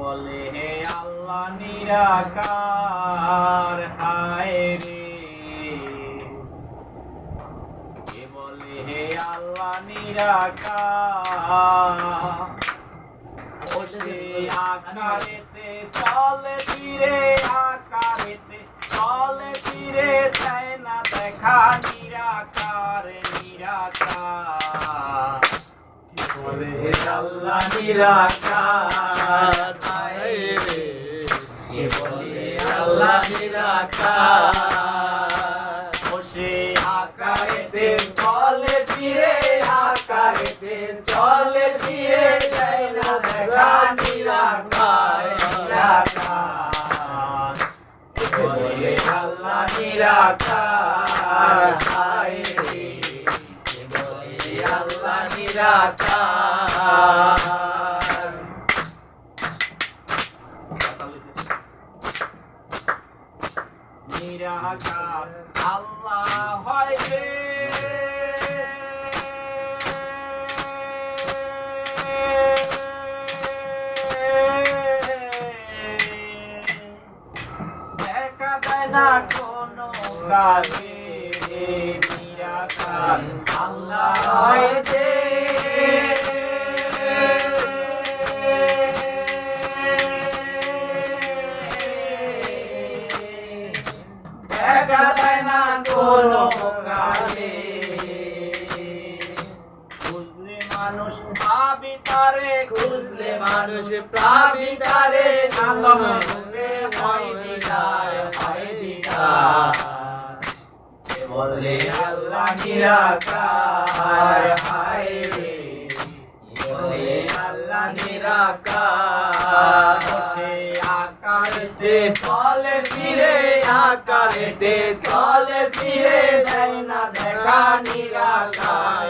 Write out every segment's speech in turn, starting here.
বলে, হে আল্লাহ নিরাকার, হায় রে। কে বলে, হে আল্লাহ নিরাকার ও সে আকারেতে চলে, ফিরে আকারেতে চলে, ফিরে দেয় না দেখা, নিরাকার নিরাকার। বলে, হে আল্লাহ নিরাকার নিরাকার বসে আকারেতে চলে ফিরে আকারেতে চলে ফিরে দেয় না দেখা নিরাকার নিরাকার। বলে আল্লাহ নিরাকার, হায় রে। বলে আল্লাহ নিরাকার। নিরাকার আল্লাহ হয় রে দেখা দেয় না কোনো কাজে নিরাকার আল্লাহ হয় যে। মানুষ পাবি তারে আলম খুঁজলে হয় দিদার হয় দিদার। বলে আল্লাহ নিরাকার, হায় রে। বলে আল্লাহ নিরাকার। সে আকারেতে চলে ফিরে আকারেতে চলে ফিরে দেয় না দেখা নিরাকার।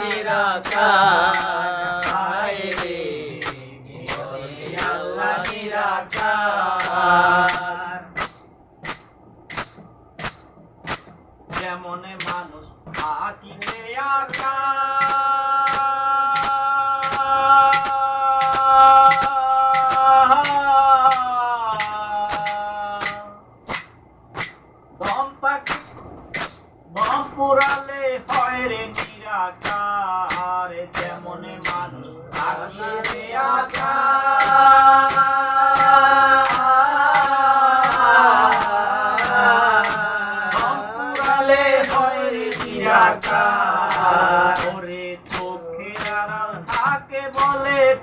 নিরাকার।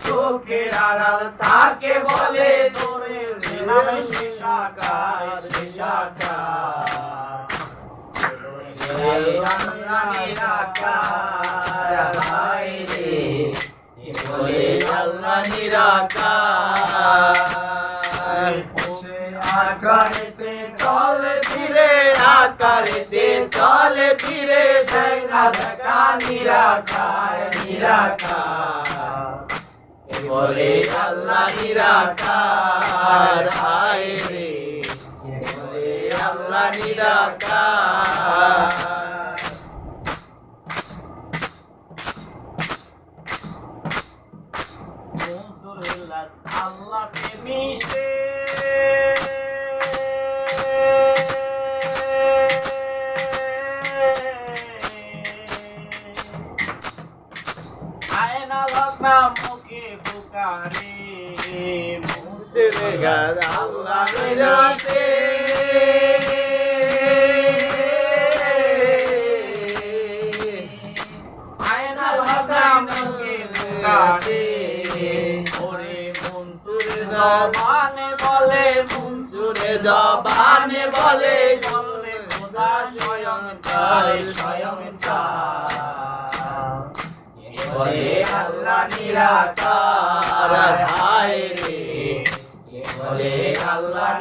চোখের আড়াল তাকে বলে তোরে আল্লাহ নিরাকার বলে আল্লাহ নিরাকার আকারেতে চলে ফিরে আকারেতে চলে ফিরে দেখা নিরাকার নিরাকার বলে আল্লাহ নিরাকার হায় রে। বলে আল্লাহ নিরাকার পুকারে মুছে গান, আল্লাহ নিরাশে আয়না লগ্না মুখে পুকারে ওরে মনসুর জবানে বলে, মনসুরে জবানে বলে বলে খোদা স্বয়ং তার, স্বয়ং আল্লাহ নিরাকার। হায় রে। বলে আল্লাহ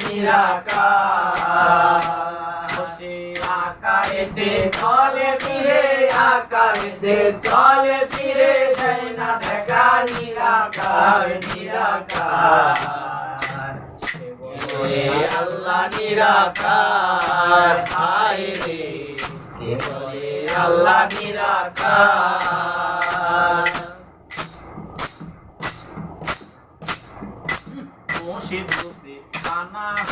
আকারেতে চলে ফিরে আকারেতে চলে ফিরে দেয় না দেখা নিরাকার নিরাকার। আল্লাহ নিরাকার, হায় রে। বলে আল্লাহ নিরাকার। ます。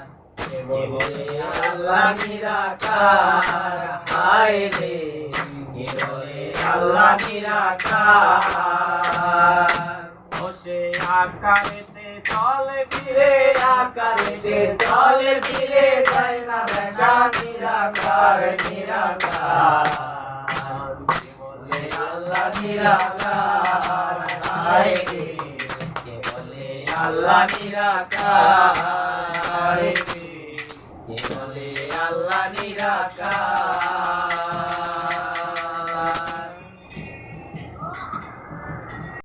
বলে আল্লাহ নিরাকার হায় রে কে আল্লাহ নিরাকার বসে আকারেতে চলে ফিরে আকারেতে চলে ফিরে তাই না দেখা নিরাকার নিরাকার বলে আল্লাহ নিরাকার হায় রে আল্লাহ নিরাকার ಕಾಕ